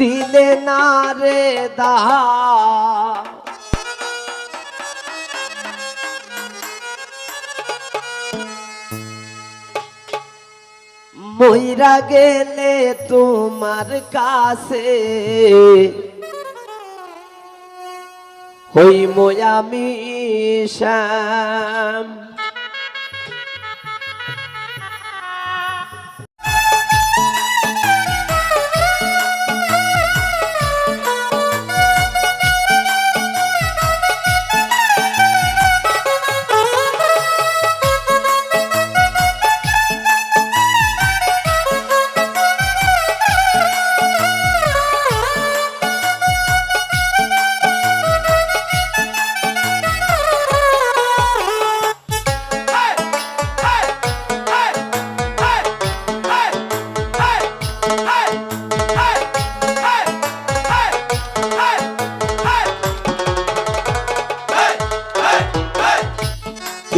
দিলে না রে দা। মইরা গেলে তোমার কাছে। হই আমি শ্যাম।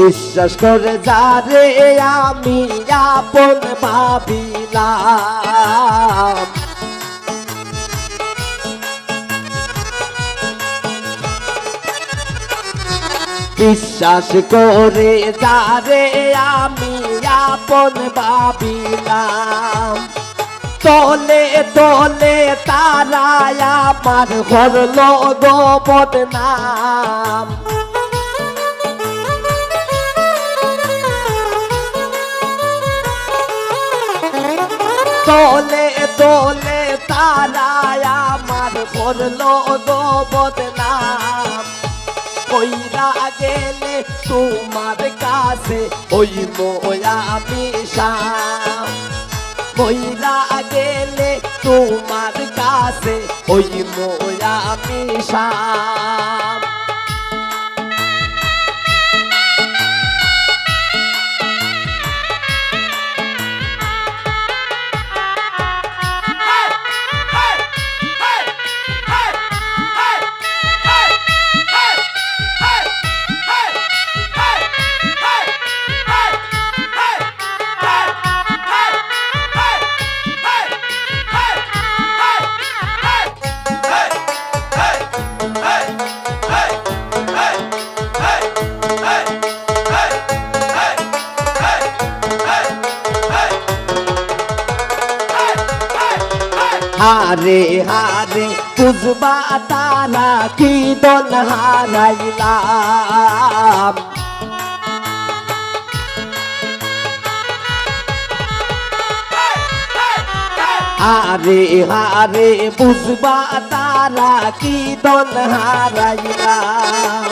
বিশ্বাস করে যারে আমি আপন ভাবিলাম। বিশ্বাস করে যারে আমি আপন ভাবিলাম। তলে তলে তারা আমার হরল গোপন নাম। তোলে তোলে তারায় আমার করল গো কইরা গেলে তোমার কাছে ওই মোয়া মিশাম কইরা গেলে তোমার কাছে ওই মোয়া মিশাম হারে হারে বুঝবা তারা কি দন হারাইলাম হারে হারে বুঝবা তারা কি দন হারাইলাম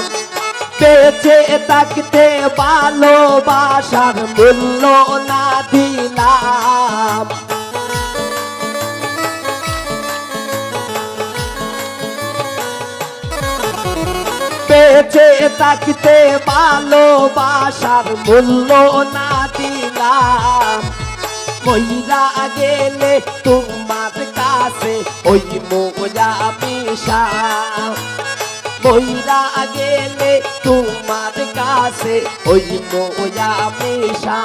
বেঁচে থাকতে ভালোবাসার মূল্য না দিলাম বেঁচে থাকতে ভালোবাসার মূল্য না দিলাম। মহিলা গেলে তোমার কাছে ওই মোজা মিশা মহিলা গেলে তোমার কাছে ওই মোজা মিশা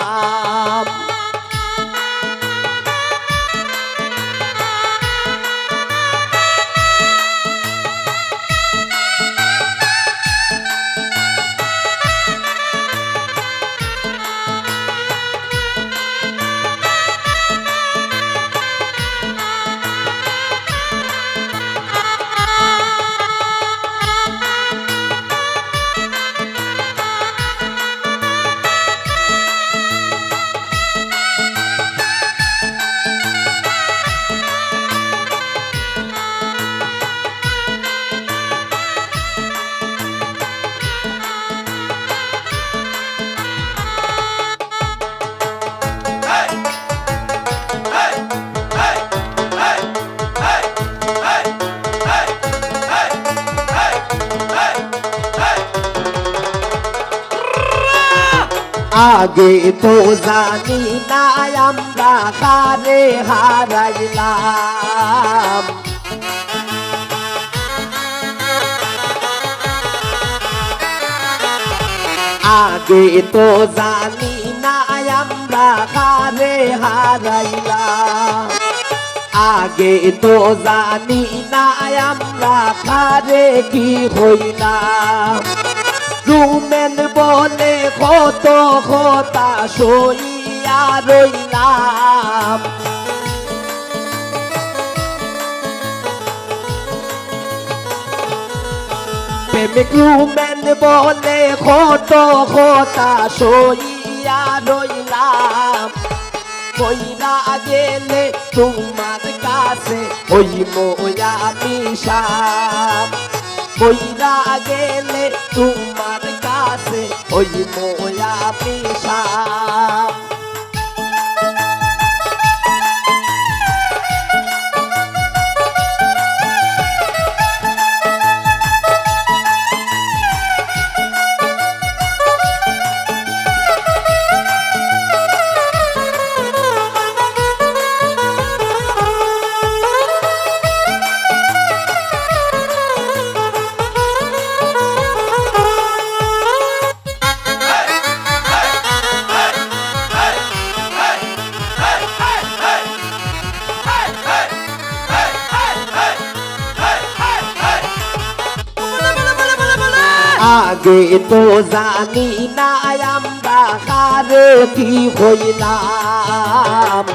আগে তো জানি না আমরা কারে হারাইলাম আগে তো জানি না আমরা কারে হারাইলাম আগে তো জানি না আমরা কারে কি হইলাম রুমেন বলে কত কথা সইয়া রইলাম। প্রেমিক রুমেন বলে কত কথা সইয়া রইলাম। কইরা গেলে তোমার কাছে ওই মোয়া মিশাম কইরা গেলে তোমার কাছে ওই মোয়া মিশাম আগে তো জানি না আমরা কারে কি হইলাম।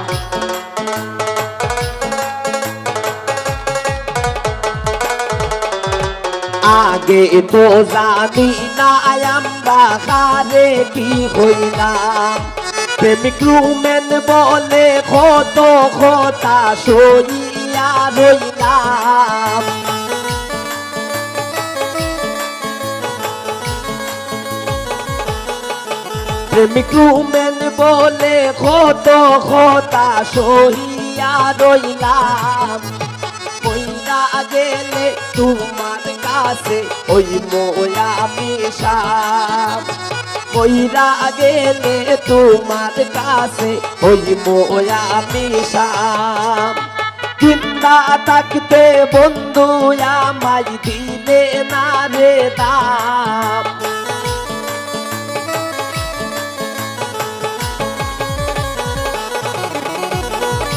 আগে তো জানি না আমরা কারে কি হইলাম। প্রেমিক রুমেন বলে কত কথা সইয়া রইলাম। প্রেমিক রুমেন বলে কত কথা সহিয়া রইলাম। কইরা গেলে তোমার কাছে ওই মোয়া মিশাম কইরা গেলে তোমার কাছে ওই মোয়া মিশাম চিন্তা থাকতে বন্ধু, আমায় দিলে না রে দাম।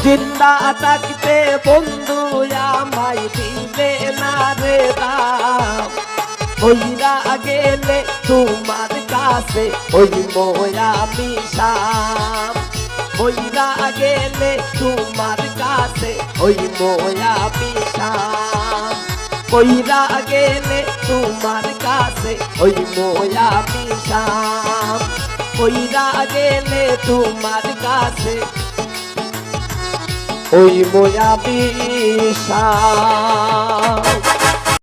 জিন্দা থাকতে বন্ধু আমায় দিলে না রে দাম ওইরা গেলে তোমার কাছে ওই মোয়া মিশাম ওইরা গেলে তোমার কাছে ওই মোয়া মিশাম কইরা গেলে তোমার কাছে ওই মোয়া মিশাম কইরা গেলে তোমার কাছে ওই মোয়া বিশা